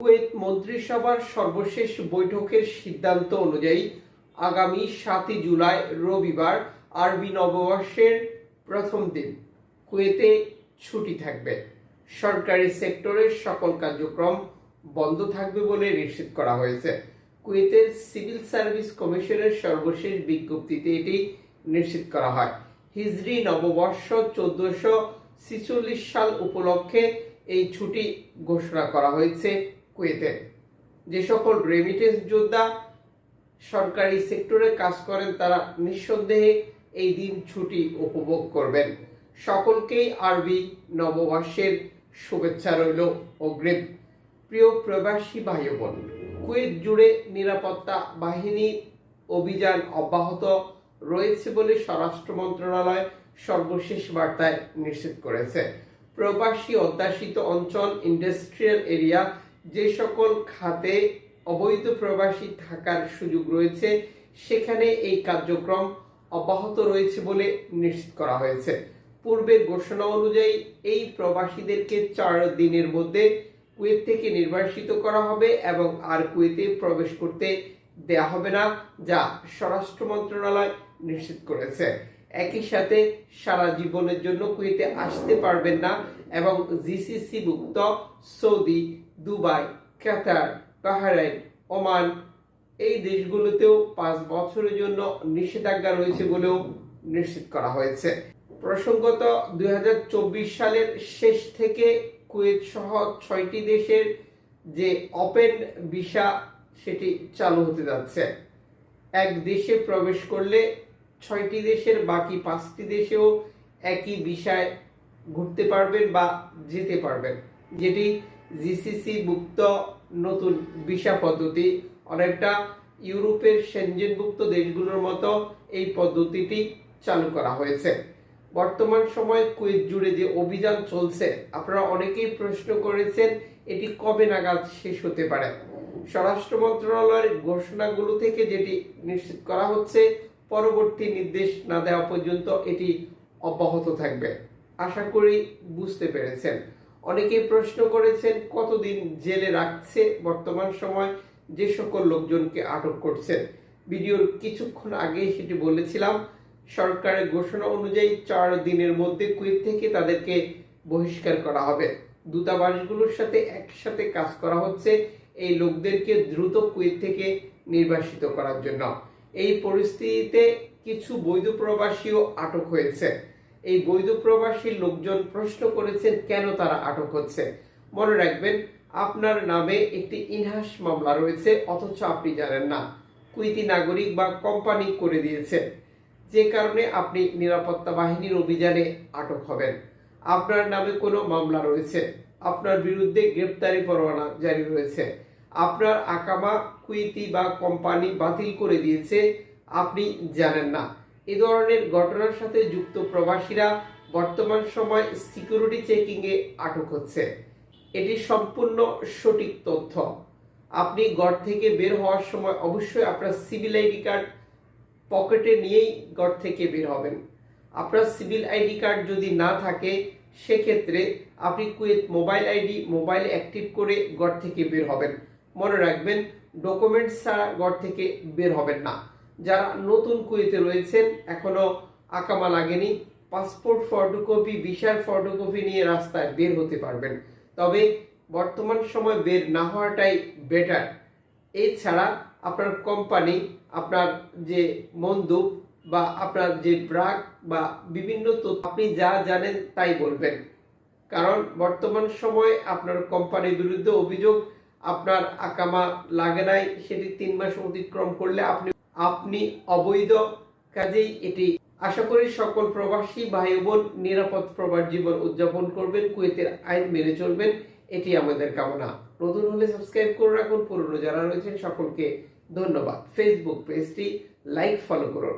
Kuwait মন্ত্রিসভার সর্বশেষ বৈঠকের সিদ্ধান্ত অনুযায়ী আগামী সাতই জুলাই রবিবার আরবি নববর্ষের প্রথম দিন কুয়েতে ছুটি থাকবে। সরকারি সেক্টরের সকল কার্যক্রম বন্ধ থাকবে বলে নিশ্চিত করা হয়েছে। কুয়েতের সিভিল সার্ভিস কমিশনের সর্বশেষ বিজ্ঞপ্তিতে এটি নিশ্চিত করা হয়। হিজরি নববর্ষ চোদ্দশো ছিচল্লিশ সাল উপলক্ষে এই ছুটি ঘোষণা করা হয়েছে। কুয়েতে। যে সকল রেমিটেন্স যোদ্ধা সরকারি সেক্টরে কাজ করেন, তারা নিঃসন্দেহে এই দিন ছুটি উপভোগ করবেন। সকলকেই আরবি নববর্ষের শুভেচ্ছা রইল অগ্রিম। প্রিয় প্রবাসী ভাই বোন কুয়েত জুড়ে নিরাপত্তা বাহিনীর অভিযান অব্যাহত রয়েছে বলে স্বরাষ্ট্র মন্ত্রণালয় সর্বশেষ বার্তায় নিশ্চিত করেছে। প্রবাসী অধ্যাসিত অঞ্চল ইন্ডাস্ট্রিয়াল এরিয়া যে সকল খাতে অবৈধ প্রবাসী থাকার সুযোগ রয়েছে, সেখানে এই কার্যক্রম অব্যাহত রয়েছে বলে নিশ্চিত করা হয়েছে। পূর্বের ঘোষণা অনুযায়ী, এই প্রবাসীদেরকে চার দিনের মধ্যে কুয়েত থেকে নির্বাসিত করা হবে এবং আর কুয়েতে প্রবেশ করতে দেয়া হবে না, যা স্বরাষ্ট্র মন্ত্রণালয় নিশ্চিত করেছে। একই সাথে সারা জীবনের জন্য কুয়েতে আসতে পারবেন না এবং জিসিসি মুক্ত Saudi, Dubai, Qatar, Bahrain, Oman এই দেশগুলোতেও পাঁচ বছরের জন্য নিষেধাজ্ঞা রয়েছে বলেও নিশ্চিত করা হয়েছে। প্রসঙ্গত দুই হাজার চব্বিশ সালের শেষ থেকে কুয়েত সহ ছয়টি দেশের যে ওপেন ভিসা সেটি চালু হতে যাচ্ছে। এক দেশে প্রবেশ করলে ছয়টি দেশের বাকি পাঁচটি দেশেও একই বিষয় ঘুরতে পারবেন বা যেতে পারবেন। যেটি জিসিসি মুক্ত নতুন ভিসা পদ্ধতি। অনেকটা ইউরোপের সেনজেনভুক্ত দেশগুলোর মতো এই পদ্ধতিটি চালু করা হয়েছে। বর্তমান সময়ে কুয়েত জুড়ে যে অভিযান চলছে, আপনারা অনেকেই প্রশ্ন করেছেন, এটি কবে নাগাদ শেষ হতে পারে? স্বরাষ্ট্র মন্ত্রণালয়ের ঘোষণাগুলো থেকে যেটি নিশ্চিত করা হচ্ছে পরবর্তী নির্দেশ না দেওয়া পর্যন্ত এটি অব্যাহত থাকবে। আশা করি বুঝতে পেরেছেন। অনেকেই প্রশ্ন করেছেন, কতদিন জেলে রাখছে বর্তমান সময়? যে সকল লোকজনকে আটক করছে ভিডিওর কিছুক্ষণ আগে সেটি বলেছিলাম, সরকারের ঘোষণা অনুযায়ী চার দিনের মধ্যে কুয়েত থেকে তাদেরকে বহিষ্কার করা হবে। দূতাবাসগুলোর সাথে একসাথে কাজ করা হচ্ছে এই লোকদেরকে দ্রুত কুয়েত থেকে নির্বাসিত করার জন্য। এই পরিস্থিতিতে কিছু বৈধ প্রবাসীও আটক হয়েছে। এই বৈধ প্রবাসী লোকজন প্রশ্ন করেছেন কেন তারা আটক হচ্ছে। মনে রাখবেন, আপনার নামে একটি ইনহাস মামলা রয়েছে, অথচ আপনি জানেন না। কুইতি নাগরিক বা কোম্পানি করে দিয়েছে যে কারণে আপনি নিরাপত্তা বাহিনীর অভিযানে আটক হবেন। আপনার নামে কোনো মামলা রয়েছে। আপনার বিরুদ্ধে গ্রেপ্তারি পরোয়ানা জারি রয়েছে। আপনার আকামা কুইতি বা কোম্পানি বাতিল করে দিয়েছে, আপনি জানেন না। এ ধরনের ঘটনার সাথে যুক্ত প্রবাসীরা বর্তমান সময় সিকিউরিটি চেকিংয়ে আটক হচ্ছে। এটি সম্পূর্ণ সঠিক তথ্য। আপনি ঘর থেকে বের হওয়ার সময় অবশ্যই আপনার সিভিল আইডি কার্ড পকেটে নিয়েই ঘর থেকে বের হবেন। আপনার সিভিল আইডি কার্ড যদি না থাকে, সেক্ষেত্রে আপনি Kuwait mobile ID mobile active করে ঘর থেকে বের হবেন। মনে রাখবেন ডকুমেন্টস ছাড়া ঘর থেকে বের হবেন না। যারা নতুন কুয়েতে রয়েছেন, এখনও আকামা লাগেনি পাসপোর্ট ফটোকপি ভিসার ফটোকপি নিয়ে রাস্তায় বের হতে পারবেন। তবে বর্তমান সময় বের না হওয়াটাই বেটার এছাড়া আপনার কোম্পানি আপনার যে মন্দুব বা আপনার যে ব্রাক বা বিভিন্ন তথ্য, আপনি যা জানেন তাই বলবেন। কারণ বর্তমান সময়ে আপনার কোম্পানির বিরুদ্ধে অভিযোগ আপনার আকামা লাগে নাই, সেটি তিন মাস অতিক্রম করলে আপনি আপনি অবৈধ কাজেই এটি আশা করি সকল প্রবাসী ভাই বোন নিরাপদ প্রবাস জীবন উদযাপন করবেন, কুয়েতের আইন মেনে চলবেন, এটি আমাদের কামনা। নতুন হলে সাবস্ক্রাইব করে রাখুন, পুরনো যারা রয়েছেন সকলকে ধন্যবাদ। ফেসবুক পেজটি লাইক, ফলো করুন।